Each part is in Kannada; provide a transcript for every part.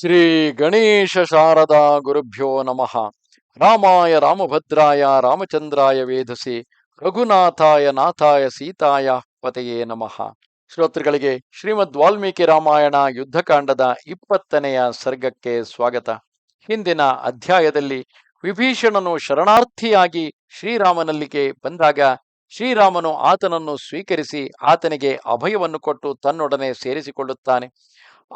ಶ್ರೀ ಗಣೇಶ ಶಾರದಾ ಗುರುಭ್ಯೋ ನಮಃ. ರಾಮಾಯ ರಾಮಭದ್ರಾಯ ರಾಮಚಂದ್ರಾಯ ವೇಧಸಿ ರಘುನಾಥಾಯ ನಾಥಾಯ ಸೀತಾಯ ಪತೆಯೇ ನಮಃ. ಶ್ರೋತೃಗಳಿಗೆ ಶ್ರೀಮದ್ ವಾಲ್ಮೀಕಿ ರಾಮಾಯಣ ಯುದ್ಧಕಾಂಡದ ಇಪ್ಪತ್ತನೆಯ ಸರ್ಗಕ್ಕೆ ಸ್ವಾಗತ. ಹಿಂದಿನ ಅಧ್ಯಾಯದಲ್ಲಿ ವಿಭೀಷಣನು ಶರಣಾರ್ಥಿಯಾಗಿ ಶ್ರೀರಾಮನಲ್ಲಿಗೆ ಬಂದಾಗ ಶ್ರೀರಾಮನು ಆತನನ್ನು ಸ್ವೀಕರಿಸಿ ಆತನಿಗೆ ಅಭಯವನ್ನು ಕೊಟ್ಟು ತನ್ನೊಡನೆ ಸೇರಿಸಿಕೊಳ್ಳುತ್ತಾನೆ.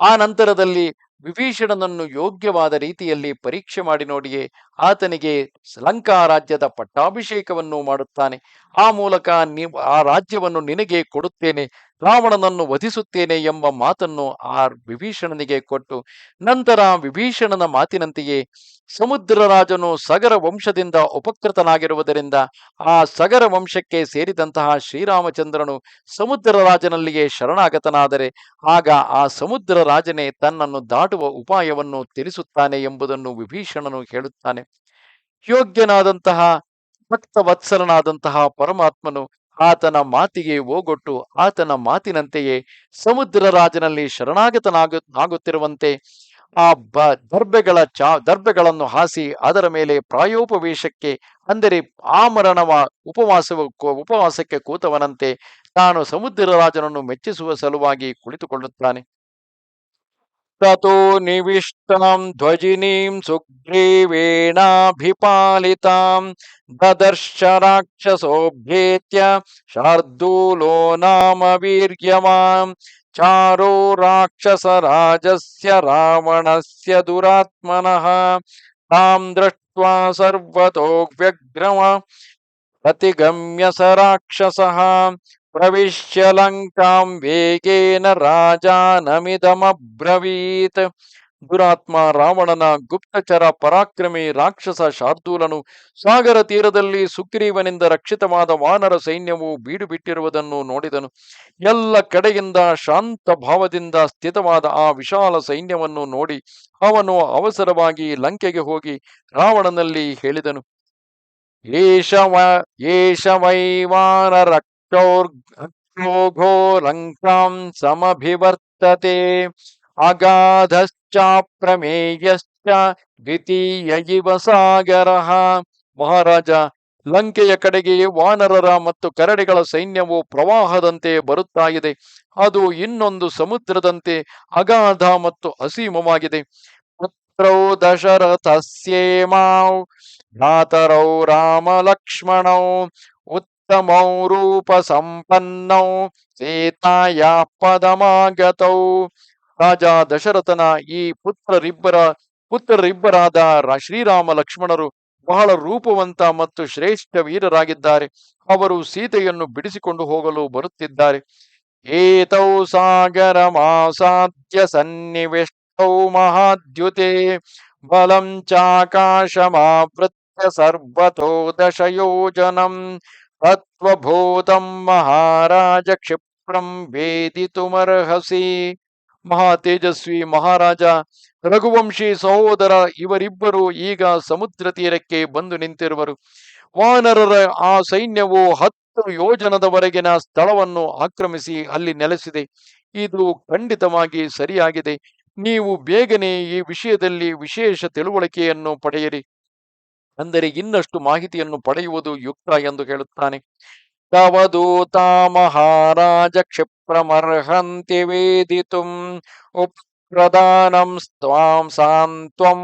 ಆ ನಂತರದಲ್ಲಿ ವಿಭೀಷಣನನ್ನು ಯೋಗ್ಯವಾದ ರೀತಿಯಲ್ಲಿ ಪರೀಕ್ಷೆ ಮಾಡಿ ನೋಡಿಯೇ ಆತನಿಗೆ ಲಂಕಾ ರಾಜ್ಯದ ಪಟ್ಟಾಭಿಷೇಕವನ್ನು ಮಾಡುತ್ತಾನೆ. ಆ ಮೂಲಕ ನೀವು ಆ ರಾಜ್ಯವನ್ನು ನಿನಗೆ ಕೊಡುತ್ತೇನೆ. ರಾವಣನನ್ನು ವಧಿಸುತ್ತೇನೆ ಎಂಬ ಮಾತನ್ನು ಆ ವಿಭೀಷಣನಿಗೆ ಕೊಟ್ಟು, ನಂತರ ವಿಭೀಷಣನ ಮಾತಿನಂತೆಯೇ ಸಮುದ್ರ ರಾಜನು ಸಗರ ವಂಶದಿಂದ ಉಪಕೃತನಾಗಿರುವುದರಿಂದ ಆ ಸಗರ ವಂಶಕ್ಕೆ ಸೇರಿದಂತಹ ಶ್ರೀರಾಮಚಂದ್ರನು ಸಮುದ್ರ ರಾಜನಲ್ಲಿಯೇ ಶರಣಾಗತನಾದರೆ, ಆಗ ಆ ಸಮುದ್ರ ರಾಜನೇ ತನ್ನನ್ನು ದಾಟುವ ಉಪಾಯವನ್ನು ತಿಳಿಸುತ್ತಾನೆ ಎಂಬುದನ್ನು ವಿಭೀಷಣನು ಹೇಳುತ್ತಾನೆ. ಯೋಗ್ಯನಾದಂತಹ ಭಕ್ತ ವತ್ಸಲನಾದಂತಹ ಪರಮಾತ್ಮನು ಆತನ ಮಾತಿಗೆ ಓಗೊಟ್ಟು ಆತನ ಮಾತಿನಂತೆಯೇ ಸಮುದ್ರ ರಾಜನಲ್ಲಿ ಶರಣಾಗತನಾಗ, ಆಗುತ್ತಿರುವಂತೆ ಆ ಬ ದರ್ಬೆಗಳ ಚಾ ದರ್ಬೆಗಳನ್ನು ಹಾಸಿ ಅದರ ಮೇಲೆ ಪ್ರಾಯೋಪವೇಶಕ್ಕೆ, ಅಂದರೆ ಆಮರಣವ ಉಪವಾಸ ಉಪವಾಸಕ್ಕೆ ಕೂತವನಂತೆ ತಾನು ಸಮುದ್ರ ರಾಜನನ್ನು ಮೆಚ್ಚಿಸುವ ಸಲುವಾಗಿ ಕುಳಿತುಕೊಳ್ಳುತ್ತಾನೆ. ततो निविष्टां ध्वजिनीं सुग्रीवेणाभिपालितां ददर्श राक्षसोभेत शार्दूलो नाम वीर्यमा चारो राक्षसराजस्य से दुरात्म तां दृष्ट्वा सर्वतो व्यग्रम प्रतिगम्य स राक्षस ಪ್ರವಿಶ್ಯ ಲಂಕಾಂ ವೇಗೇನ ರಾಜಾನಮಿದಮಬ್ರವೀತ್ ದುರಾತ್ಮ ರಾವಣನ ಗುಪ್ತಚರ ಪರಾಕ್ರಮಿ ರಾಕ್ಷಸ ಶಾರ್ದೂಲನು ಸಾಗರ ತೀರದಲ್ಲಿ ಸುಗ್ರೀವನಿಂದ ರಕ್ಷಿತವಾದ ವಾನರ ಸೈನ್ಯವು ಬೀಡು ಬಿಟ್ಟಿರುವುದನ್ನು ನೋಡಿದನು. ಎಲ್ಲ ಕಡೆಯಿಂದ ಶಾಂತ ಭಾವದಿಂದ ಸ್ಥಿತವಾದ ಆ ವಿಶಾಲ ಸೈನ್ಯವನ್ನು ನೋಡಿ ಅವನು ಅವಸರವಾಗಿ ಲಂಕೆಗೆ ಹೋಗಿ ರಾವಣನಲ್ಲಿ ಹೇಳಿದನು ಏಷ ಏಷ ವೈವಾನರ ಲಂಕಾಂ ಸಮಭಿವರ್ತತೆ ಅಗಾಧಶ್ಚಾಪ್ರಮೇಯಶ್ಚ ದ್ವಿತೀಯ ಇವ ಸಾಗರಃ ಮಹಾರಾಜ ಲಂಕೆಯ ಕಡೆಗೆ ವಾನರರ ಮತ್ತು ಕರಡಿಗಳ ಸೈನ್ಯವು ಪ್ರವಾಹದಂತೆ ಬರುತ್ತಾ ಇದೆ ಅದು ಇನ್ನೊಂದು ಸಮುದ್ರದಂತೆ ಅಗಾಧ ಮತ್ತು ಅಸೀಮವಾಗಿದೆ ಪುತ್ರೌ ದಶರಥಸ್ಯೇಮಾವ್ ಭ್ರಾತರೌ ರಾಮ ಲಕ್ಷ್ಮಣೌ ರೂಪ ಸಂಪನ್ನೌ ಸೀತಾಯ ಪದಮಾಗತೌ ರಾಜ ದಶರಥನ ಈ ಪುತ್ರರಿಬ್ಬರ, ಪುತ್ರರಿಬ್ಬರಾದ ಶ್ರೀರಾಮ ಲಕ್ಷ್ಮಣರು ಬಹಳ ರೂಪವಂತ ಮತ್ತು ಶ್ರೇಷ್ಠ ವೀರರಾಗಿದ್ದಾರೆ. ಅವರು ಸೀತೆಯನ್ನು ಬಿಡಿಸಿಕೊಂಡು ಹೋಗಲು ಬರುತ್ತಿದ್ದಾರೆ. ಏತೌ ಸಾಗರ ಮಾಸಾಧ್ಯ ಸನ್ನಿವೇಷ್ಟೌ ಮಹಾದ್ಯುತೆ. ಬಲಂ ಚಾಕಾಶಮಾವೃತ್ಯ ಸರ್ವತೋ ದಶಯೋಜನಂ. ತತ್ವಭೂತಂ ಮಹಾರಾಜ ಕ್ಷಿಪ್ರಂ ವೇದಿತುಮರ್ಹಸಿ ಮಹಾ ತೇಜಸ್ವಿ ಮಹಾರಾಜ ರಘುವಂಶಿ ಸಹೋದರ ಇವರಿಬ್ಬರು ಈಗ ಸಮುದ್ರ ತೀರಕ್ಕೆ ಬಂದು ನಿಂತಿರುವರು. ವಾನರರ ಆ ಸೈನ್ಯವು ಹತ್ತು ಯೋಜನದವರೆಗಿನ ಸ್ಥಳವನ್ನು ಆಕ್ರಮಿಸಿ ಅಲ್ಲಿ ನೆಲೆಸಿದೆ. ಇದು ಖಂಡಿತವಾಗಿ ಸರಿಯಾಗಿದೆ. ನೀವು ಬೇಗನೆ ಈ ವಿಷಯದಲ್ಲಿ ವಿಶೇಷ ತಿಳುವಳಿಕೆಯನ್ನು ಪಡೆಯಿರಿ. ಅಂದರೆ ಇನ್ನಷ್ಟು ಮಾಹಿತಿಯನ್ನು ಪಡೆಯುವುದು ಯುಕ್ತ ಎಂದು ಹೇಳುತ್ತಾನೆ. ತವದೂತ ಮಹಾರಾಜ ಕ್ಷಿಪ್ರಮರ್ಹಂತಿ ವೇದಿತುಂ ಉಪ್ರದಾನಂ ಸ್ವಾಂ ಸಾಂತ್ವಂ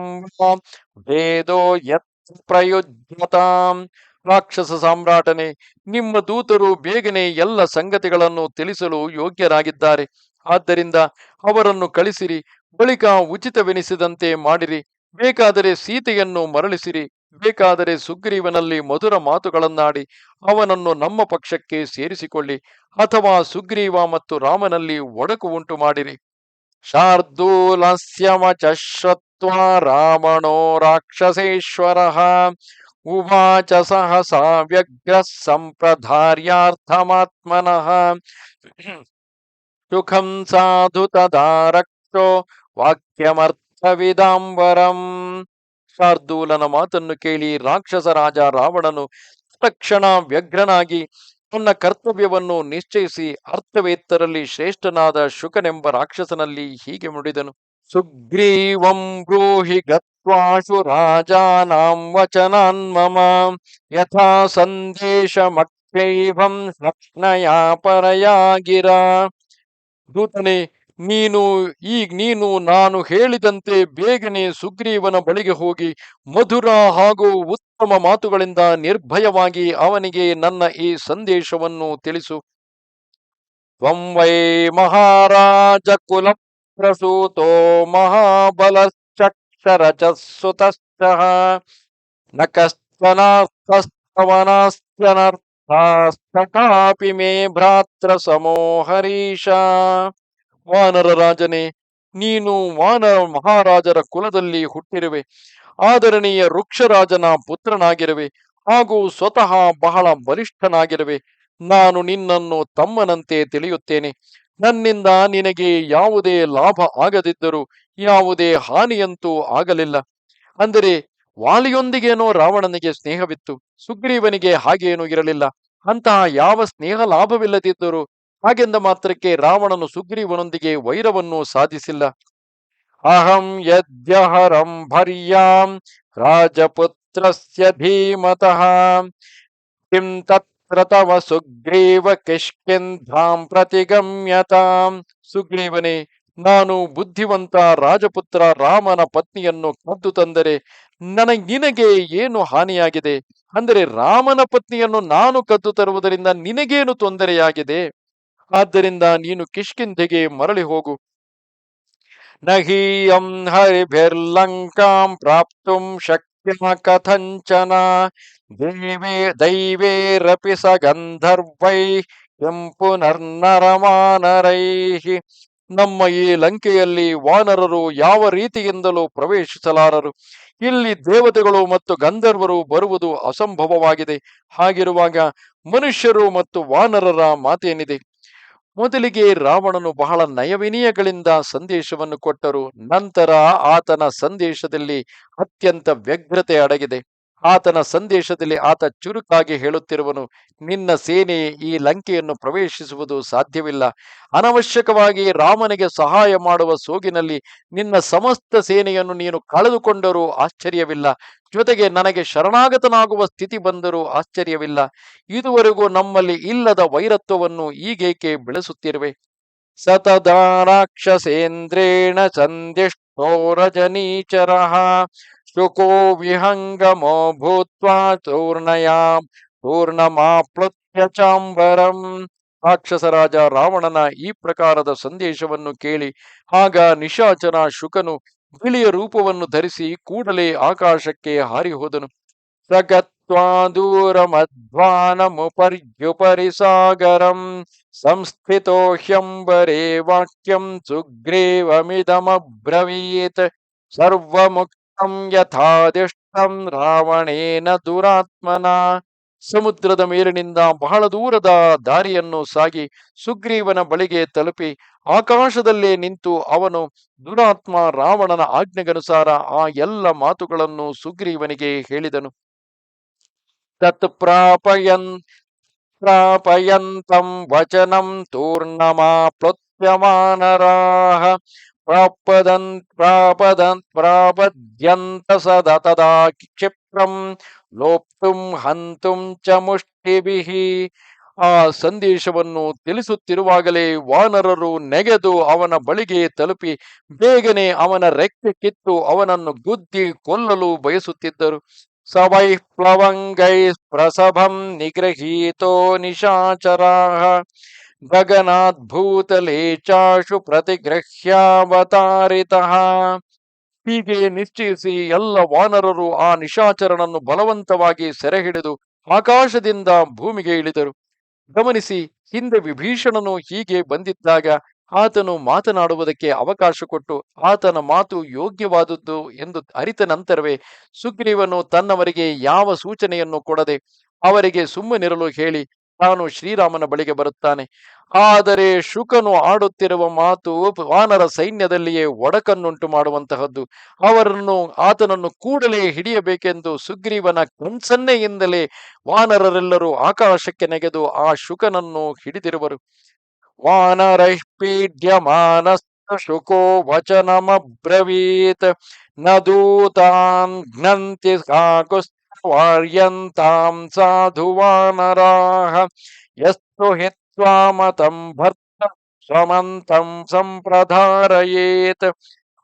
ವೇದೋ ಯತ್ ಪ್ರಯುಜ್ಯತಾಂ ರಾಕ್ಷಸ ಸಾಮ್ರಾಟನೆ, ನಿಮ್ಮ ದೂತರು ಬೇಗನೆ ಎಲ್ಲ ಸಂಗತಿಗಳನ್ನು ತಿಳಿಸಲು ಯೋಗ್ಯರಾಗಿದ್ದಾರೆ. ಆದ್ದರಿಂದ ಅವರನ್ನು ಕಳಿಸಿರಿ, ಬಳಿಕ ಉಚಿತವೆನಿಸಿದಂತೆ ಮಾಡಿರಿ, ಬೇಕಾದರೆ ಸೀತೆಯನ್ನು ಮರಳಿಸಿರಿ ಬೇಕಾದರೆ ಸುಗ್ರೀವನಲ್ಲಿ ಮಧುರ ಮಾತುಗಳನ್ನಾಡಿ ಅವನನ್ನು ನಮ್ಮ ಪಕ್ಷಕ್ಕೆ ಸೇರಿಸಿಕೊಳ್ಳಿ ಅಥವಾ ಸುಗ್ರೀವ ಮತ್ತು ರಾಮನಲ್ಲಿ ಒಡಕು ಉಂಟು ಮಾಡಿರಿ. ಶಾರ್ದೂಲಸ್ಯಮಚಶ್ವತ್ವ ರಾಮಣೋ ರಾಕ್ಷಸೇಶ್ವರ. ಉವಾಚ ಸಹಸಾ ವ್ಯಗ್ರ ಸಂಪ್ರಧಾರ್ಯಾರ್ಥಮಾತ್ಮನಃ. ಸುಖಂ ಸಾಧು ತದಾ ವಾಕ್ಯಮರ್ಥ ವಾಕ್ಯಮರ್ಥವಿದಾಂಬರಂ. ಶಾರ್ದೂಲನ ಮಾತನ್ನು ಕೇಳಿ ರಾಕ್ಷಸ ರಾಜ ರಾವಣನು ತಕ್ಷಣ ವ್ಯಗ್ರನಾಗಿ ತನ್ನ ಕರ್ತವ್ಯವನ್ನು ನಿಶ್ಚಯಿಸಿ ಅರ್ಥವೇತ್ತರಲ್ಲಿ ಶ್ರೇಷ್ಠನಾದ ಶುಕನೆಂಬ ರಾಕ್ಷಸನಲ್ಲಿ ಹೀಗೆ ಮುಡಿದನು ಸುಗ್ರೀವಂ ಬ್ರೂಹಿ ಗತ್ವಾಶು ರಾಜಾನಾಂ ವಚನಾನ್ ಮಮ. ಯಥಾ ಸಂದೇಶ ಮಕ್ಷೈವಂ ಪರಯಾ ಗಿರ ದೂತನೇ ನೀನು, ಈಗ ನೀನು, ನಾನು ಹೇಳಿದಂತೆ ಬೇಗನೆ ಸುಗ್ರೀವನ ಬಳಿಗೆ ಹೋಗಿ ಮಧುರ ಹಾಗೂ ಉತ್ತಮ ಮಾತುಗಳಿಂದ ನಿರ್ಭಯವಾಗಿ ಅವನಿಗೆ ನನ್ನ ಈ ಸಂದೇಶವನ್ನು ತಿಳಿಸು. ತ್ವಂ ವೈ ಮಹಾರಾಜ ಕುಲ ಪ್ರಸೂತೋ ಮಹಾಬಲಶ್ಚಕ್ಷರಚ ಸುತಶ್ಚ ನ ಕಸ್ತನಾಸ್ತವನಾಸ್ತ್ಯನರ್ಥಾಸ್ತಕಾಪಿ ಮೇ ಭ್ರಾತ್ರ ಸಮೋ ಹರೀಶ. ವಾನರ ರಾಜನೇ, ನೀನು ವಾನರ ಮಹಾರಾಜರ ಕುಲದಲ್ಲಿ ಹುಟ್ಟಿರುವೆ. ಆದರಣೀಯ ವೃಕ್ಷರಾಜನ ಪುತ್ರನಾಗಿರುವೆ. ಹಾಗೂ ಸ್ವತಃ ಬಹಳ ಬಲಿಷ್ಠನಾಗಿರುವೆ. ನಾನು ನಿನ್ನನ್ನು ತಮ್ಮನಂತೆ ತಿಳಿಯುತ್ತೇನೆ. ನನ್ನಿಂದ ನಿನಗೆ ಯಾವುದೇ ಲಾಭ ಆಗದಿದ್ದರೂ ಯಾವುದೇ ಹಾನಿಯಂತೂ ಆಗಲಿಲ್ಲ. ಅಂದರೆ ವಾಲಿಯೊಂದಿಗೇನೋ ರಾವಣನಿಗೆ ಸ್ನೇಹವಿತ್ತು. ಸುಗ್ರೀವನಿಗೆ ಹಾಗೇನೂ ಇರಲಿಲ್ಲ. ಅಂತಹ ಯಾವ ಸ್ನೇಹ ಲಾಭವಿಲ್ಲದಿದ್ದರೂ ಹಾಗೆಂದ ಮಾತ್ರಕ್ಕೆ ರಾವಣನು ಸುಗ್ರೀವನೊಂದಿಗೆ ವೈರವನ್ನು ಸಾಧಿಸಿಲ್ಲ. ಅಹಂ ಯದ್ಯಹರಂ ಭರ್ಯಾಂ ರಾಜಪುತ್ರಸ್ಯ ಧೀಮತಃ ಕಿಂ ತತ್ರ ತವ ಸುಗ್ರೀವ ಕಿಷ್ಕಿಂಧಾಂ ಪ್ರತಿಗಮ್ಯತಾಂ. ಸುಗ್ರೀವನೇ, ನಾನು ಬುದ್ಧಿವಂತ ರಾಜಪುತ್ರ ರಾಮನ ಪತ್ನಿಯನ್ನು ಕದ್ದು ತಂದರೆ ನನಗೆ ನಿನಗೆ ಏನು ಹಾನಿಯಾಗಿದೆ? ಅಂದರೆ ರಾಮನ ಪತ್ನಿಯನ್ನು ನಾನು ಕದ್ದು ತರುವುದರಿಂದ ನಿನಗೇನು ತೊಂದರೆಯಾಗಿದೆ? ಆದ್ದರಿಂದ ನೀನು ಕಿಷ್ಕಿಂಧೆಗೆ ಮರಳಿ ಹೋಗು. ನಹೀಯಂ ಹರಿಭಿರ್ಲಂಕಾಂ ಪ್ರಾಪ್ತುಂ ಶಕ್ಯ ಕಥಂಚನ. ದೇವೇ, ದೈವೇರಪಿ ಸ ಗಂಧರ್ವೈ ಪುನರ್ನರಮಾನರೈ ನಮ್ಮ ಈ ಲಂಕೆಯಲ್ಲಿ ವಾನರರು ಯಾವ ರೀತಿಯಿಂದಲೂ ಪ್ರವೇಶಿಸಲಾರರು. ಇಲ್ಲಿ ದೇವತೆಗಳು ಮತ್ತು ಗಂಧರ್ವರು ಬರುವುದು ಅಸಂಭವವಾಗಿದೆ. ಹಾಗಿರುವಾಗ ಮನುಷ್ಯರು ಮತ್ತು ವಾನರರ ಮಾತೇನಿದೆ. ಮೊದಲಿಗೆ ರಾವಣನು ಬಹಳ ನಯವಿನಯಗಳಿಂದ ಸಂದೇಶವನ್ನು ಕೊಟ್ಟರು ನಂತರ ಆತನ ಸಂದೇಶದಲ್ಲಿ ಅತ್ಯಂತ ವ್ಯಗ್ರತೆ ಅಡಗಿದೆ. ಆತನ ಸಂದೇಶದಲ್ಲಿ ಆತ ಚುರುಕಾಗಿ ಹೇಳುತ್ತಿರುವನು, ನಿನ್ನ ಸೇನೆ ಈ ಲಂಕೆಯನ್ನು ಪ್ರವೇಶಿಸುವುದು ಸಾಧ್ಯವಿಲ್ಲ. ಅನವಶ್ಯಕವಾಗಿ ರಾಮನಿಗೆ ಸಹಾಯ ಮಾಡುವ ಸೋಗಿನಲ್ಲಿ ನಿನ್ನ ಸಮಸ್ತ ಸೇನೆಯನ್ನು ನೀನು ಕಳೆದುಕೊಂಡರೂ ಆಶ್ಚರ್ಯವಿಲ್ಲ. ಜೊತೆಗೆ ನನಗೆ ಶರಣಾಗತನಾಗುವ ಸ್ಥಿತಿ ಬಂದರೂ ಆಶ್ಚರ್ಯವಿಲ್ಲ. ಇದುವರೆಗೂ ನಮ್ಮಲ್ಲಿ ಇಲ್ಲದ ವೈರತ್ವವನ್ನು ಈಗೇಕೆ ಬೆಳೆಸುತ್ತಿರುವೆ? ಸತದ ರಾಕ್ಷಸೇಂದ್ರೇಣ ಸಂದಿಷ್ಟೋ ರಜನೀಚರಃ ಶುಕೋ ವಿಹಂಗಮೋ ಭೂತ್ವಾ ಚೂರ್ಣಯಾಂ ಪೂರ್ಣಮಾಪ್ಲುತ್ಯ ಚಾಂಬರಂ ರಾಕ್ಷಸರಾಜ ರಾವಣನ ಈ ಪ್ರಕಾರದ ಸಂದೇಶವನ್ನು ಕೇಳಿ, ಆಗ ನಿಶಾಚನ ಶುಕನು ಬಿಳಿಯ ರೂಪವನ್ನು ಧರಿಸಿ ಕೂಡಲೇ ಆಕಾಶಕ್ಕೆ ಹಾರಿ ಹೋದನು ಸಗತ್ವಾ ಸಾಗರಂ ಸಂಸ್ಥಿತೋ ಹ್ಯಂಬರೇ ವಾಕ್ಯಂ ಸುಗ್ರೀವಮಿದಮಬ್ರವೀತ್. ಸರ್ವಮುಕ್ತಂ ಯಥಾದಿಷ್ಟಂ ರಾವಣೇನ ದುರಾತ್ಮನ ಸಮುದ್ರದ ಮೇಲಿನಿಂದ ಬಹಳ ದೂರದ ದಾರಿಯನ್ನು ಸಾಗಿ ಸುಗ್ರೀವನ ಬಳಿಗೆ ತಲುಪಿ ಆಕಾಶದಲ್ಲೇ ನಿಂತು ಅವನು ದುರಾತ್ಮ ರಾವಣನ ಆಜ್ಞೆಗನುಸಾರ ಆ ಎಲ್ಲ ಮಾತುಗಳನ್ನು ಸುಗ್ರೀವನಿಗೆ ಹೇಳಿದನು. ತತ್ ಪ್ರಾಪಯನ್, ಪ್ರಾಪಯಂತಂ ವಚನಂ ತೂರ್ಣಮಾಪ್ಲುತ್ಯಮಾನರಾಹ. ಪ್ರಾಪದನ್ ಪ್ರಾಪದನ್ ಪ್ರಾಪದ್ಯಂತ ಸದಾ ತದಾ ಕ್ಷಿಪ್ರಂ ಲೋಪ್ತುಂ ಹಂತುಂ ಚ ಮುಷ್ಟಿಭಿಃ ಆ ಸಂದೇಶವನ್ನು ತಿಳಿಸುತ್ತಿರುವಾಗಲೇ ವಾನರರು ನೆಗೆದು ಅವನ ಬಳಿಗೆ ತಲುಪಿ ಬೇಗನೆ ಅವನ ರೆಕ್ಕೆ ಕಿತ್ತು ಅವನನ್ನು ಗುದ್ದಿ ಕೊಲ್ಲಲು ಬಯಸುತ್ತಿದ್ದರು. ಸವೈ ಪ್ಲವಂಗೈ ಪ್ರಸಭಂ ನಿಗ್ರಹೀತೋ ನಿಶಾಚರಾಹ ಗಗನಾದ್ಭೂತಲೇ ಚಾಶು ಹೀಗೆ ನಿಶ್ಚಯಿಸಿ ಎಲ್ಲ ವಾನರರು ಆ ನಿಶಾಚರನನ್ನು ಬಲವಂತವಾಗಿ ಸೆರೆ ಹಿಡಿದು ಆಕಾಶದಿಂದ ಭೂಮಿಗೆ ಇಳಿದರು. ಗಮನಿಸಿ, ಹಿಂದೆ ವಿಭೀಷಣನು ಹೀಗೆ ಬಂದಿದ್ದಾಗ ಆತನು ಮಾತನಾಡುವುದಕ್ಕೆ ಅವಕಾಶ ಕೊಟ್ಟು ಆತನ ಮಾತು ಯೋಗ್ಯವಾದದ್ದು ಎಂದು ಅರಿತ ನಂತರವೇ ಸುಗ್ರೀವನು ತನ್ನವರಿಗೆ ಯಾವ ಸೂಚನೆಯನ್ನು ಕೊಡದೆ ಅವರಿಗೆ ಸುಮ್ಮನಿರಲು ಹೇಳಿ ತಾನು ಶ್ರೀರಾಮನ ಬಳಿಗೆ ಬರುತ್ತಾನೆ. ಆದರೆ ಶುಕನು ಆಡುತ್ತಿರುವ ಮಾತು ವಾನರ ಸೈನ್ಯದಲ್ಲಿಯೇ ಒಡಕನ್ನುಂಟು ಮಾಡುವಂತಹದ್ದು. ಅವರನ್ನು, ಆತನನ್ನು ಕೂಡಲೇ ಹಿಡಿಯಬೇಕೆಂದು ಸುಗ್ರೀವನ ಕಂಸನ್ನೆಯಿಂದಲೇ ವಾನರರೆಲ್ಲರೂ ಆಕಾಶಕ್ಕೆ ನೆಗೆದು ಆ ಶುಕನನ್ನು ಹಿಡಿದಿರುವರು. ವಾನರೈಃ ಶುಕೋ ವಚನಮ್ರವೀತ್ನ ದೂತಾನ್ ಘ್ನಂತಿ ಕಾಕುಸ್ತವಾರ್ಯಂತಾಂ ಸಾಧುವಾನರಾಹ ಯಸ್ತು ಹಿತ್ವಾಮತಂ ಭರ್ತ ಸ್ವಮಂತಂ ಸಂಪ್ರಧಾರಯೇತ್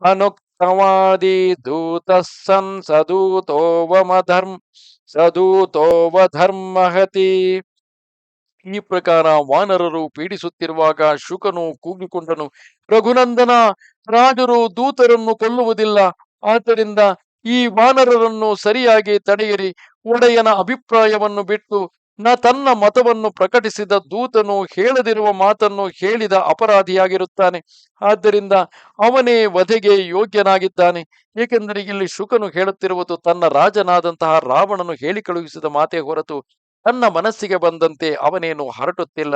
ಅನುಕ್ತವಾದಿ ದೂತಃ ಸನ್ ಸದೂತೋ ವಮಧರ್ಮ ಸದೂತೋ ಈ ಪ್ರಕಾರ ವಾನರರು ಪೀಡಿಸುತ್ತಿರುವಾಗ ಶುಕನು ಕೂಗಿಕೊಂಡನು, ರಘುನಂದನ, ರಾಜರು ದೂತರನ್ನು ಕೊಲ್ಲುವುದಿಲ್ಲ, ಆದ್ದರಿಂದ ಈ ವಾನರರನ್ನು ಸರಿಯಾಗಿ ತಡೆಯಿರಿ. ಒಡೆಯನ ಅಭಿಪ್ರಾಯವನ್ನು ಬಿಟ್ಟು ನ ತನ್ನ ಮತವನ್ನು ಪ್ರಕಟಿಸಿದ ದೂತನು ಹೇಳದಿರುವ ಮಾತನ್ನು ಹೇಳಿದ ಅಪರಾಧಿಯಾಗಿರುತ್ತಾನೆ. ಆದ್ದರಿಂದ ಅವನೇ ವಧೆಗೆ ಯೋಗ್ಯನಾಗಿದ್ದಾನೆ. ಏಕೆಂದರೆ ಇಲ್ಲಿ ಶುಕನು ಹೇಳುತ್ತಿರುವುದು ತನ್ನ ರಾಜನಾದಂತಹ ರಾವಣನು ಹೇಳಿ ಕಳುಹಿಸಿದ ಮಾತೇ ಹೊರತು ತನ್ನ ಮನಸ್ಸಿಗೆ ಬಂದಂತೆ ಅವನೇನು ಹರಟುತ್ತಿಲ್ಲ.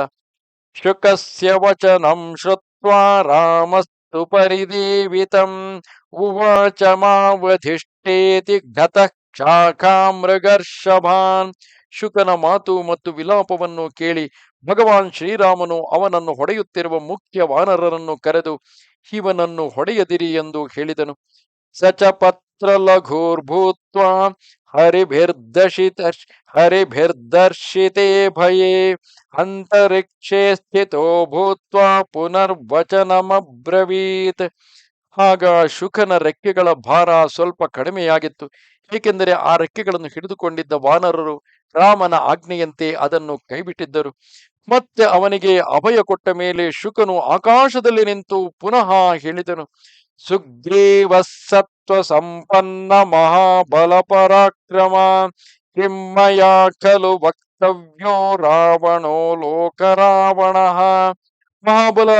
ಶುಕಸ್ಯ ವಚನಂ ಶ್ರುತ್ವಾ ರಾಮಸ್ತು ಪರಿದೇವಿತಂ. ಉವಾಚ ಮಾವಧಿಷ್ಠೇತಿ ಶಾಖಾ ಮೃಗರ್ಷಭಾನ್ ಶುಕನ ಮಾತು ಮತ್ತು ವಿಲಾಪವನ್ನು ಕೇಳಿ ಭಗವಾನ್ ಶ್ರೀರಾಮನು ಅವನನ್ನು ಹೊಡೆಯುತ್ತಿರುವ ಮುಖ್ಯ ವಾನರರನ್ನು ಕರೆದು ಇವನನ್ನು ಹೊಡೆಯದಿರಿ ಎಂದು ಹೇಳಿದನು. ಸಚ ಪತ್ರ ಲಘೂರ್ಭೂತ್ವ ಹರಿಭಿರ್ದಶಿತ ಹರಿಭಿರ್ದರ್ಶಿತೇ ಭಯೇ. ಅಂತರಿಕ್ಷೇ ಸ್ಥಿತೋ ಭೂತ್ವ ಪುನರ್ವಚನಮಬ್ರವೀತ್. ಆಗ ಶುಕನ ರೆಕ್ಕೆಗಳ ಭಾರ ಸ್ವಲ್ಪ ಕಡಿಮೆಯಾಗಿತ್ತು. ಏಕೆಂದರೆ ಆ ರೆಕ್ಕೆಗಳನ್ನು ಹಿಡಿದುಕೊಂಡಿದ್ದ ವಾನರರು ರಾಮನ ಆಜ್ಞೆಯಂತೆ ಅದನ್ನು ಕೈಬಿಟ್ಟಿದ್ದರು. ಮತ್ತೆ ಅವನಿಗೆ ಅಭಯ ಕೊಟ್ಟ ಮೇಲೆ ಶುಕನು ಆಕಾಶದಲ್ಲಿ ನಿಂತು ಪುನಃ ಹೇಳಿದನು ಸುಗ್ರೀವ ಸತ್ವ ಸಂಪನ್ನ ಮಹಾಬಲ ಪರಾಕ್ರಮ ಕಿಮ್ಮಯ ಖಲು ವಕ್ತವ್ಯೋ ರಾವಣೋ ಲೋಕ ರಾವಣ ಮಹಾಬಲ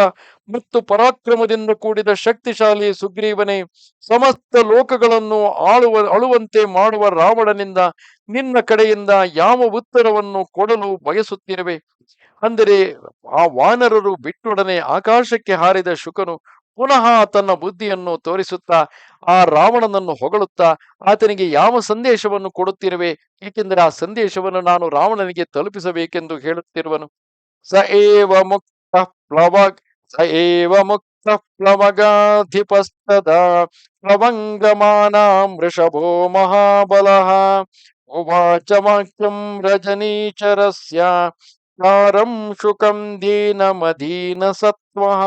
ಮತ್ತು ಪರಾಕ್ರಮದಿಂದ ಕೂಡಿದ ಶಕ್ತಿಶಾಲಿ ಸುಗ್ರೀವನೇ, ಸಮಸ್ತ ಲೋಕಗಳನ್ನು ಆಳುವ, ಅಳುವಂತೆ ಮಾಡುವ ರಾವಣನಿಂದ ನಿನ್ನ ಕಡೆಯಿಂದ ಯಾವ ಉತ್ತರವನ್ನು ಕೊಡಲು ಬಯಸುತ್ತಿರುವೆ? ಅಂದರೆ, ಆ ವಾನರರು ಬಿಟ್ಟೊಡನೆ ಆಕಾಶಕ್ಕೆ ಹಾರಿದ ಶುಕನು ಪುನಃ ತನ್ನ ಬುದ್ಧಿಯನ್ನು ತೋರಿಸುತ್ತಾ, ಆ ರಾವಣನನ್ನು ಹೊಗಳುತ್ತಾ, ಆತನಿಗೆ ಯಾವ ಸಂದೇಶವನ್ನು ಕೊಡುತ್ತಿರುವೆ? ಏಕೆಂದರೆ ಆ ಸಂದೇಶವನ್ನು ನಾನು ರಾವಣನಿಗೆ ತಲುಪಿಸಬೇಕೆಂದು ಹೇಳುತ್ತಿರುವನು. ಸ ಏವ ಮುಕ್ತ ಪ್ಲವ ಸ ಏವ ಮುಕ್ತ ಪ್ಲವಗಾಧಿಪಸ್ತದ ಪ್ಲವಂಗಮಾನ ವೃಷಭೋ ಮಹಾಬಲಃ ಉವಾಚ ವಾಕ್ಯಂ ರಜನೀಚರಸ್ಯ ಕಾರಂ ಶುಕಂ ದೀನಮದೀನ ಸತ್ವಃ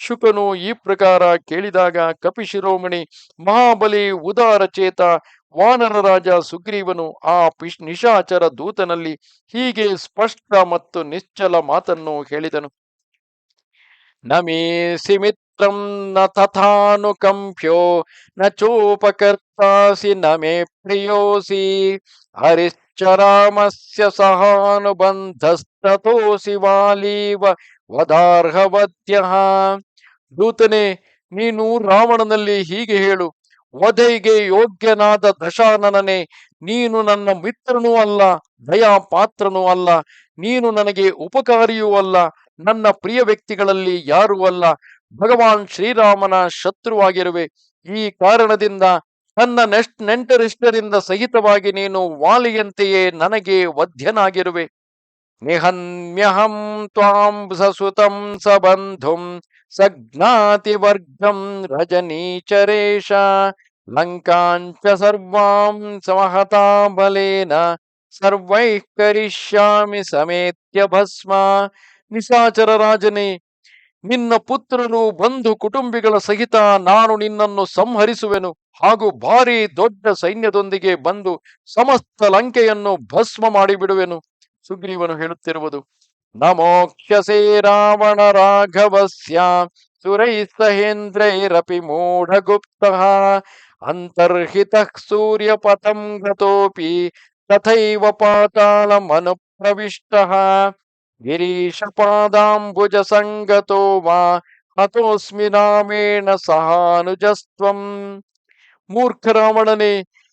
ಶುಕನು ಈ ಪ್ರಕಾರ ಕೇಳಿದಾಗ ಕಪಿಶಿರೋಮಣಿ, ಮಹಾಬಲಿ ಉದಾರ ಚೇತ, ವಾನರ ರಾಜ ಸುಗ್ರೀವನು ಆ ಪಿಶ್ ನಿಶಾಚರ ದೂತನಲ್ಲಿ ಹೀಗೆ ಸ್ಪಷ್ಟ ಮತ್ತು ನಿಶ್ಚಲ ಮಾತನ್ನು ಹೇಳಿದನು. ನಮೇಸಿ ಮಿತ್ರಂ ನ ತಥಾನುಕಂಪ್ಯೋ, ನ ಚೋಪಕರ್ತಾಸಿ ನ ಮೇ ಪ್ರಿಯೋಸಿ, ಹರಿಶ್ಚರಾಮಸ್ಯ ಸಹಾನುಬಂಧಸ್ತೋಸಿ ವಾಲೀವ ವದಾರ್ಹವದ್ಯಃ ದೂತನೆ, ನೀನು ರಾವಣನಲ್ಲಿ ಹೀಗೆ ಹೇಳು, ವಧೆಗೆ ಯೋಗ್ಯನಾದ ದಶಾನನನೆ, ನೀನು ನನ್ನ ಮಿತ್ರನೂ ಅಲ್ಲ ದಯಾ ಪಾತ್ರನೂ ಅಲ್ಲ, ನೀನು ನನಗೆ ಉಪಕಾರಿಯೂ ಅಲ್ಲ ನನ್ನ ಪ್ರಿಯ ವ್ಯಕ್ತಿಗಳಲ್ಲಿ ಯಾರೂ ಅಲ್ಲ. ಭಗವಾನ್ ಶ್ರೀರಾಮನ ಶತ್ರುವಾಗಿರುವೆ. ಈ ಕಾರಣದಿಂದ ನನ್ನ ನೆಸ್ಟ್ ನೆಂಟರಿಷ್ಟರಿಂದ ಸಹಿತವಾಗಿ ನೀನು ವಾಲಿಯಂತೆಯೇ ನನಗೆ ವಧ್ಯನಾಗಿರುವೆ. ನಿಹನ್ಯಹಂ ತ್ವಾಂ ಸಸುತಂ ಸಬಂಧುಂ ಸಜ್ಞಾತಿ ವರ್ಗಂ ರಜನೀಚರೇಶ ಲಂಕಾಂಚ ಸರ್ವಾಂ ಸಮಹತಾ ಬಲೇನ ಸರ್ವೈಃ ಕರಿಷ್ಯಾಮಿ ಸಮೇತ್ಯ ಭಸ್ಮ. ನಿಶಾಚರ ರಾಜನೇ, ನಿನ್ನ ಪುತ್ರರು ಬಂಧು ಕುಟುಂಬಿಗಳ ಸಹಿತ ನಾನು ನಿನ್ನನ್ನು ಸಂಹರಿಸುವೆನು. ಹಾಗೂ ಭಾರಿ ದೊಡ್ಡ ಸೈನ್ಯದೊಂದಿಗೆ ಬಂದು ಸಮಸ್ತ ಲಂಕೆಯನ್ನು ಭಸ್ಮ ಮಾಡಿಬಿಡುವೆನು. ಸುಗ್ರೀವನು ಹೇಳುತ್ತಿರುವುದು ನಮೋಕ್ಷಸೇ ರಾವಣ ರಾಘವಸ್ಯ ಸುರೈ ಸಹೇಂದ್ರೈರಪಿ ಮೂಢಗುಪ್ತ, ಅಂತರ್ಹಿತ ಸೂರ್ಯ ಗತೋಪಿ ತಥೈವ ಪಾತಾಳಮನುಪ್ರವಿಷ್ಟ. ಗಿರೀಶ ಪಾದಾಂಬುಜ ಸಂಗತೋ ವಾ ಹತೋಸ್ಮಿ ನಾಮೇಣ ಸಹಾನುಜಸ್ತ್ವಂ ಮೂರ್ಖ ರಾವಣನೇ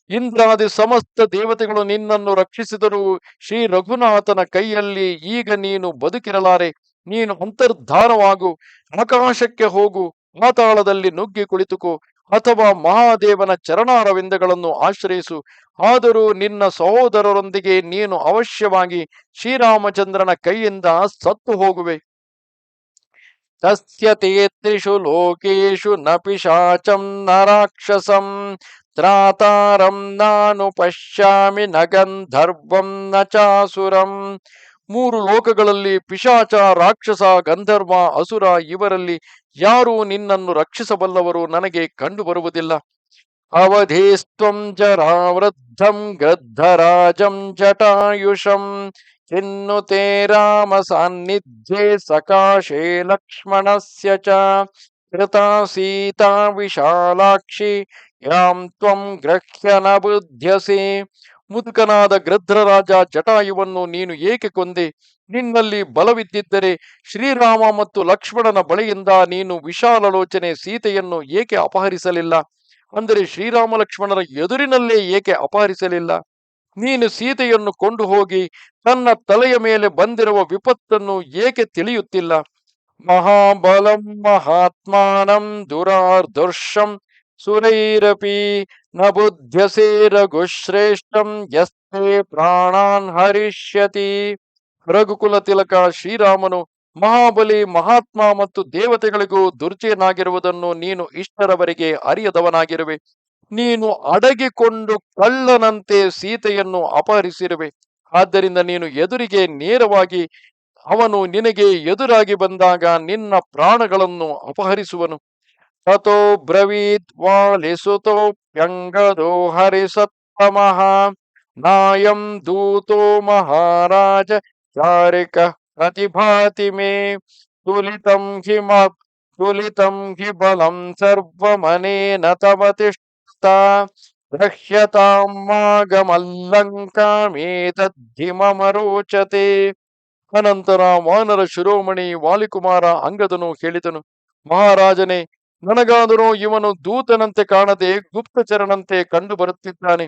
ಇಂದ್ರಾದಿ ಸಮಸ್ತ ದೇವತೆಗಳು ನಿನ್ನನ್ನು ರಕ್ಷಿಸಿದರು ಶ್ರೀ ರಘುನಾಥನ ಕೈಯಲ್ಲಿ ಈಗ ನೀನು ಬದುಕಿರಲಾರೆ, ನೀನು ಅಂತರ್ಧಾನವಾಗು ಆಕಾಶಕ್ಕೆ ಹೋಗು ಮಾತಾಳದಲ್ಲಿ ನುಗ್ಗಿ ಕುಳಿತುಕೋ ಅಥವಾ ಮಹಾದೇವನ ಚರಣಾರವಿಂದಗಳನ್ನು ಆಶ್ರಯಿಸು. ಆದರೂ ನಿನ್ನ ಸಹೋದರರೊಂದಿಗೆ ನೀನು ಅವಶ್ಯವಾಗಿ ಶ್ರೀರಾಮಚಂದ್ರನ ಕೈಯಿಂದ ಸತ್ತು ಹೋಗುವೆ. ತಸ್ಯತೆ ತ್ರಿಷು ಲೋಕೇಶು ನ ಪಿಶಾಚಂ ನ ರಾಕ್ಷಸಂ. ತ್ರಾತಾರಂ ನಾನು ಪಶ್ಯಾಮಿ ನಗಂಧರ್ವಂ ಗಂಧರ್ವಂ ನ ಚಾಸುರಂ. ಮೂರು ಲೋಕಗಳಲ್ಲಿ ಪಿಶಾಚ, ರಾಕ್ಷಸ, ಗಂಧರ್ವ, ಅಸುರ ಇವರಲ್ಲಿ ಯಾರು ನಿನ್ನನ್ನು ರಕ್ಷಿಸಬಲ್ಲವರು ನನಗೆ ಕಂಡುಬರುವುದಿಲ್ಲ. ಅವಧೇಸ್ತ್ವಂ ಜರಾವೃದ್ಧಂ ಗದ್ಧರಾಜಂ ಜಟಾಯುಷಂ ತೇ ರಾಮ ಸಾನ್ನಿಧ್ಯೆ ಸಕಾಶೇ ಲಕ್ಷ್ಮಣಸ್ಯ ಚ. ಕೃತಾ ಸೀತಾ ವಿಶಾಲಾಕ್ಷಿ, ಯಾಂ ತ್ವಂ ಗ್ರಹ್ಯ ನ ಬುದ್ಧ್ಯಸಿ ಮುದುಕನಾದ ಗೃಧ್ರರಾಜ ಜಟಾಯುವನ್ನು ನೀನು ಏಕೆ ಕೊಂದೆ? ನಿನ್ನಲ್ಲಿ ಬಲವಿದ್ದಿದ್ದರೆ ಶ್ರೀರಾಮ ಮತ್ತು ಲಕ್ಷ್ಮಣನ ಬಳಿಯಿಂದ ನೀನು ವಿಶಾಲಲೋಚನೆ ಸೀತೆಯನ್ನು ಏಕೆ ಅಪಹರಿಸಲಿಲ್ಲ? ಅಂದರೆ ಶ್ರೀರಾಮ ಲಕ್ಷ್ಮಣರ ಎದುರಿನಲ್ಲೇ ಏಕೆ ಅಪಹರಿಸಲಿಲ್ಲ? ನೀನು ಸೀತೆಯನ್ನು ಕೊಂಡು ಹೋಗಿ ತನ್ನ ತಲೆಯ ಮೇಲೆ ಬಂದಿರುವ ವಿಪತ್ತನ್ನು ಏಕೆ ತಿಳಿಯುತ್ತಿಲ್ಲ? ಮಹಾಬಲಂ ಮಹಾತ್ಮಾನಂ ದುರಾರ್ದುರ್ಷಂ ಸುರೈರಪಿ ನ ಬುದ್ಧ್ಯಸೇ ರಘುಶ್ರೇಷ್ಠಂ ಯಸ್ತೆ ಪ್ರಾಣಾನ್ ಹರಿಷ್ಯತಿ ರಘುಕುಲ ತಿಲಕ ಶ್ರೀರಾಮನು ಮಹಾಬಲಿ ಮಹಾತ್ಮ ಮತ್ತು ದೇವತೆಗಳಿಗೂ ದುರ್ಜಯನಾಗಿರುವುದನ್ನು ನೀನು ಇಷ್ಟರವರೆಗೆ ಅರಿಯದವನಾಗಿರುವೆ. ನೀನು ಅಡಗಿಕೊಂಡು ಕಳ್ಳನಂತೆ ಸೀತೆಯನ್ನು ಅಪಹರಿಸಿರುವೆ. ಆದ್ದರಿಂದ ನೀನು ಎದುರಿಗೆ ನೇರವಾಗಿ ಅವನು ನಿನಗೆ ಎದುರಾಗಿ ಬಂದಾಗ ನಿನ್ನ ಪ್ರಾಣಗಳನ್ನು ಅಪಹರಿಸುವನು. ತಥೋ ಬ್ರವೀತ್ ವಾಲಿಸುತೋಪ್ಯಂಗದೋ ಹರಿಸತ್ತಮಃ ನಾಯಂ ದೂತೋ ಮಹಾರಾಜ ಚಾರಿಕ ಪ್ರತಿಭಾತಿ ಮೇ ತುಲಿತಂ ಹಿ ಮ ತುಲಿತಂ ಹಿ ಬಲಂ ಸರ್ವಮನೇನ ತವ ತಿಷ್ಠ ಗೃಹ್ಯತಾಂ ಮಾಗಮಲ್ಲಂಕಾಮೇತದ್ಧಿ ಮಮ ರೋಚತೆ ಅನಂತರ ವಾನರ ಶಿರೋಮಣಿ ವಾಲಿಕುಮಾರ ಅಂಗದನು ಹೇಳಿದನು ಮಹಾರಾಜನೇ ನನಗಾದರೂ ಇವನು ದೂತನಂತೆ ಕಾಣದೆ ಗುಪ್ತಚರನಂತೆ ಕಂಡು ಬರುತ್ತಿದ್ದಾನೆ.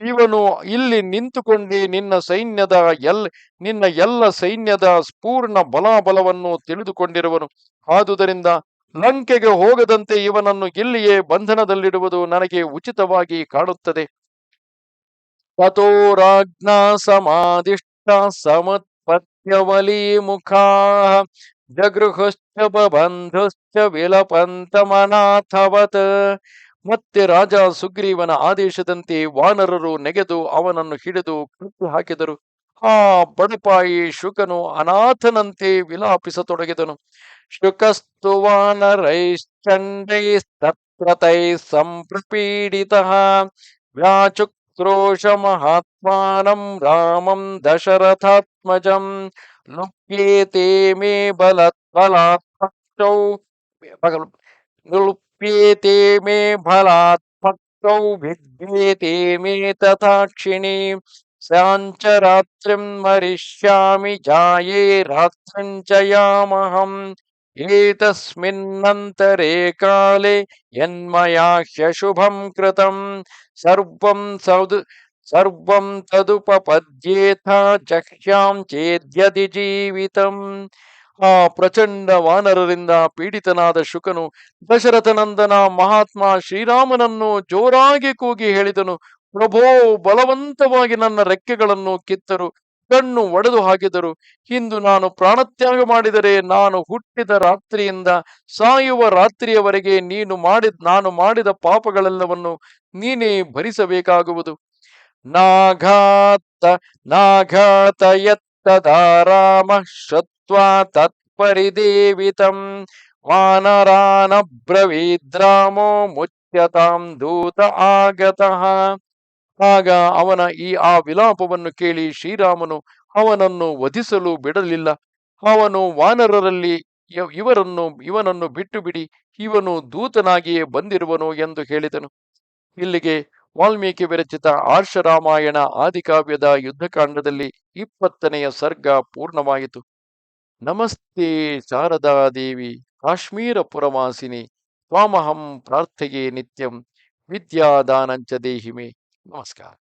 ಇವನು ಇಲ್ಲಿ ನಿಂತುಕೊಂಡಿ ನಿನ್ನ ಸೈನ್ಯದ ಎಲ್, ನಿನ್ನ ಎಲ್ಲ ಸೈನ್ಯದ ಪೂರ್ಣ ಬಲಾಬಲವನ್ನು ತಿಳಿದುಕೊಂಡಿರುವನು. ಆದುದರಿಂದ ಲಂಕೆಗೆ ಹೋಗದಂತೆ ಇವನನ್ನು ಇಲ್ಲಿಯೇ ಬಂಧನದಲ್ಲಿಡುವುದು ನನಗೆ ಉಚಿತವಾಗಿ ಕಾಣುತ್ತದೆ. ತಥೋ ರಾಜ್ಞಾ ಸಮಾದಿಷ್ಟ ಸಮತ್ಪತ್ಯವಲೀ ಮುಖಾ ಜಗೃಹುಶ್ಚ ಬಂಧುಶ್ಚ ವಿಲಪಂತಮನಾಥವತ್ ಮತ್ತೆ ರಾಜ ಸುಗ್ರೀವನ ಆದೇಶದಂತೆ ವಾನರರು ನೆಗೆದು ಅವನನ್ನು ಹಿಡಿದು ಕಟ್ಟು ಹಾಕಿದರು. ಆ ಬಡಪಾಯಿ ಶುಕನು ಅನಾಥನಂತೆ ವಿಲಾಪಿಸತೊಡಗಿದನು. ಶುಕಸ್ತು ವಾನರೈಶ್ಚಂಡೈಸ್ತತ್ರತೈ ಸಂಪ್ರಪೀಡಿತ आक्रोशमहात्मानं रामं दशरथात्मजं लुप्येते मे बलत् भक्तौ मे बलात् भिद्येते मे तथाक्षिणी साञ्च रात्रिं मरिष्यामि जाये रात्रिं ಏತಸ್ಮಿನ್ನಂತರೇ ಕಾಲೇ ಯನ್ಮಯಾ ಶುಭಂ ಕೃತಂ ಸರ್ವಂ ಸೌದು ಸರ್ವಂ ತದುಪಪದ್ಯೇಥ ಜಹ್ಯಾಂ ಚೇದ್ಯದಿ ಜೀವಿತಂ ಆ ಪ್ರಚಂಡ ವಾನರರಿಂದ ಪೀಡಿತನಾದ ಶುಕನು ದಶರಥನಂದನ ಮಹಾತ್ಮ ಶ್ರೀರಾಮನನ್ನು ಜೋರಾಗಿ ಕೂಗಿ ಹೇಳಿದನು, ಪ್ರಭೋ, ಬಲವಂತವಾಗಿ ನನ್ನ ರೆಕ್ಕೆಗಳನ್ನು ಕಿತ್ತರು ಕಣ್ಣು ಒಡೆದು ಹಾಕಿದರು. ಇಂದು ನಾನು ಪ್ರಾಣತ್ಯಾಗ ಮಾಡಿದರೆ ನಾನು ಹುಟ್ಟಿದ ರಾತ್ರಿಯಿಂದ ಸಾಯುವ ರಾತ್ರಿಯವರೆಗೆ ನೀನು ಮಾಡಿದ, ನಾನು ಮಾಡಿದ ಪಾಪಗಳೆಲ್ಲವನ್ನು ನೀನೇ ಭರಿಸಬೇಕಾಗುವುದು. ನಾಘಾತ ನಾಘಾತ ಯತ್ತದಾರಾಮ ಶತ್ವಾ ತತ್ಪರಿದೇವಿತಂ ವಾನರಾನಬ್ರವೀದ್ರಾಮೋ ಮುಚ್ಯತಾಂ ದೂತ ಆಗತಃ. ಆಗ ಅವನ ಈ ಆ ವಿಲಾಪವನ್ನು ಕೇಳಿ ಶ್ರೀರಾಮನು ಅವನನ್ನು ವಧಿಸಲು ಬಿಡಲಿಲ್ಲ. ಅವನು ವಾನರರಲ್ಲಿ ಇವರನ್ನು, ಇವನನ್ನು ಬಿಟ್ಟು ಬಿಡಿ ಇವನು ದೂತನಾಗಿಯೇ ಬಂದಿರುವನು ಎಂದು ಹೇಳಿದನು. ಇಲ್ಲಿಗೆ ವಾಲ್ಮೀಕಿ ವಿರಚಿತ ಆರ್ಷರಾಮಾಯಣ ಆದಿಕಾವ್ಯದ ಯುದ್ಧಕಾಂಡದಲ್ಲಿ ಇಪ್ಪತ್ತನೆಯ ಸರ್ಗ ಪೂರ್ಣವಾಯಿತು. ನಮಸ್ತೆ ಶಾರದಾದೇವಿ ಕಾಶ್ಮೀರ ಪುರವಾಸಿನಿ ತ್ವಾಮಹಂ ಪ್ರಾರ್ಥೆಯೇ ನಿತ್ಯಂ, ವಿದ್ಯಾದಾನಂಚ ದೇಹಿಮೆ. Namaskar.